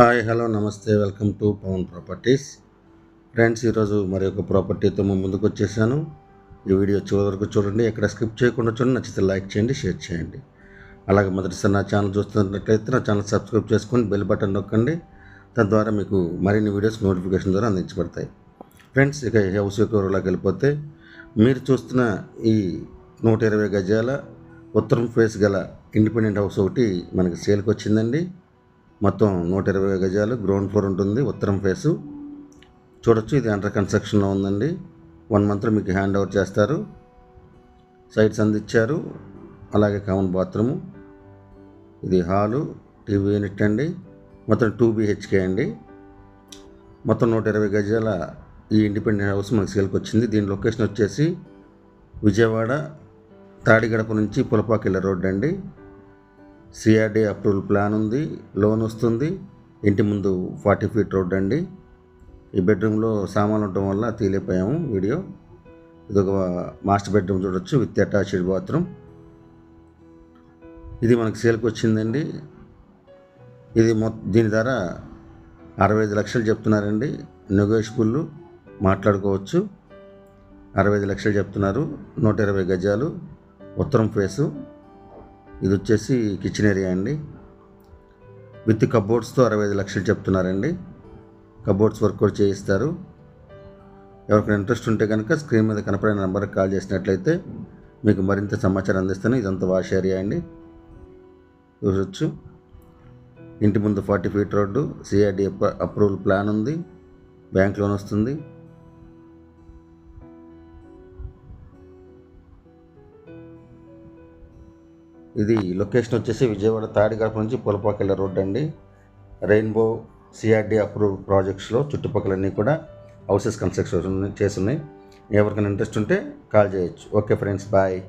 Hi hello నమస్తే welcome to Pawan properties. Friends ఈరోజు మరి ఒక ప్రాపర్టీతో మేము ముందుకు వచ్చేసాను. ఈ వీడియో చివరి వరకు చూడండి ఎక్కడ స్కిప్ చేయకుండా చూడండి నచ్చితే లైక్ చేయండి షేర్ చేయండి. అలాగే మొదటిసారి నా ఛానల్ చూస్తున్నట్లయితే నా ఛానల్ సబ్స్క్రైబ్ చేసుకొని బెల్ బటన్ నొక్కండి. తద్వారా మీకు మరిన్ని వీడియోస్ నోటిఫికేషన్ ద్వారా అందించబడతాయి. ఫ్రెండ్స్ ఇక హౌస్ యొక్క ఊరిలోకి వెళ్ళిపోతే మీరు చూస్తున్న ఈ నూట ఇరవై గజాల ఉత్తరం ఫేస్ గల ఇండిపెండెంట్ హౌస్ ఒకటి మనకి సేల్కి వచ్చిందండి. మొత్తం నూట ఇరవై గజాలు గ్రౌండ్ ఫ్లోర్ ఉంటుంది ఉత్తరం ఫేసు చూడొచ్చు ఇది అండర్ కన్స్ట్రక్షన్లో ఉందండి. వన్ మంత్లో మీకు హ్యాండ్ ఓవర్ చేస్తారు. సైట్స్ అందించారు. అలాగే కామన్ బాత్రూము ఇది హాలు టీవీ యూనిట్ అండి. మొత్తం టూ బీహెచ్కే అండి. మొత్తం నూట ఇరవై గజాల ఈ ఇండిపెండెంట్ హౌస్ మనకి సేల్కి వచ్చింది. దీని లొకేషన్ వచ్చేసి విజయవాడ తాడిగడప నుంచి పులపాకిళ్ళ రోడ్ అండి. సిఆర్డీ అప్రూవల్ ప్లాన్ ఉంది లోన్ వస్తుంది. ఇంటి ముందు ఫార్టీ ఫీట్ రోడ్ అండి. ఈ బెడ్రూమ్లో సామాన్లు ఉండటం వల్ల తీలేపోయాము వీడియో. ఇది ఒక మాస్టర్ బెడ్రూమ్ చూడొచ్చు విత్ అటాచ్డ్ బాత్రూమ్. ఇది మనకు సేల్కి వచ్చిందండి. ఇది మొ దీని ధర అరవై ఐదు లక్షలు చెప్తున్నారండి. నెగోషియబుల్ మాట్లాడుకోవచ్చు. అరవై ఐదు లక్షలు చెప్తున్నారు. నూట ఇరవై గజాలు ఉత్తరం ఫేసు. ఇది వచ్చేసి కిచెన్ ఏరియా అండి విత్ కబోర్డ్స్తో అరవై ఐదు లక్షలు చెప్తున్నారండి. కబోర్డ్స్ వర్క్ కూడా చేయిస్తారు. ఎవరికైనా ఇంట్రెస్ట్ ఉంటే కనుక స్క్రీన్ మీద కనపడే నెంబర్కి కాల్ చేసినట్లయితే మీకు మరింత సమాచారం అందిస్తాను. ఇదంతా వాష్ ఏరియా అండి. చూసొచ్చు ఇంటి ముందు forty feet road CRD approval plan ఉంది. బ్యాంక్ లోన్ వస్తుంది. ఇది లొకేషన్ వచ్చేసి విజయవాడ తాడిగడప నుంచి పులపాకెళ్ళ రోడ్ అండి. రెయిన్బో సిఆర్డి అప్రూవ్ ప్రాజెక్ట్స్లో చుట్టుపక్కలన్నీ కూడా హౌసెస్ కన్స్ట్రక్షన్ చేస్తున్నాయి. ఎవరికైనా ఇంట్రెస్ట్ ఉంటే కాల్ చేయొచ్చు. Okay friends bye.